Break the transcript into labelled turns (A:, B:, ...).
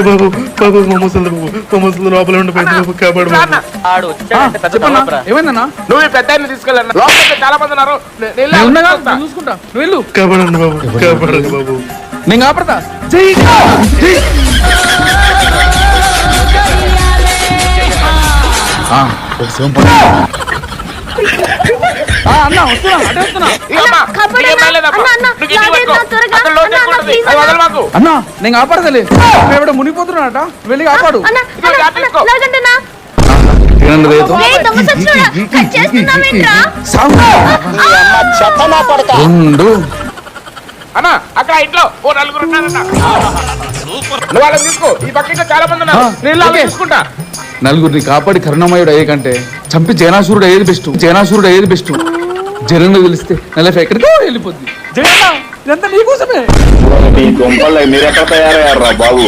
A: బాబు బాబు మా ముసలి బాబు మా ముసలి లోపల ఉండిపోయింది బాబు కాపాడు బాబు
B: ఆడు
C: చెప్పన్నా
B: తలపరా.
C: ఏమైందన్నా
D: నువ్వు ఈ పెద్ద ఆయన్ని తీసుకెళ్ళాను లోపల చాలా మంది ఉన్నారు
C: చూసుకుంటా నువ్వు వెళ్ళు
A: కాపాడండి బాబు కాపాడండి బాబు
C: నేను కాపాడతా జై జై ఆ, ఒక శివం అన్న వస్తున్నా అటే వస్తున్నా
E: అన్న
C: నేను కాపాడతలే ఎవడ మునిగిపోతున్నాడట వెళ్ళి కాపాడు
E: అన్న,
D: అక్కడ ఇంట్లో ఓ నలుగురు ఉన్నారన్న నువ్వు వాళ్ళని తీసుకో ఈ చాలా మంది ఉన్నారు. తీసుకుంటా
C: నలుగురిని కాపాడి కరుణమయుడు అయ్యే కంటే చంపి జనాసురుడు అయ్యేది బెస్ట్ జనాసురుడు అయ్యేది బెస్ట్ జనంలో తెలిస్తే నెల ఎక్కడికో వెళ్ళిపోద్ది ఇదంతా నీకోసమే
F: మీ దుంపలు మీరు ఎక్కడ తయారయ్యారా బాబు?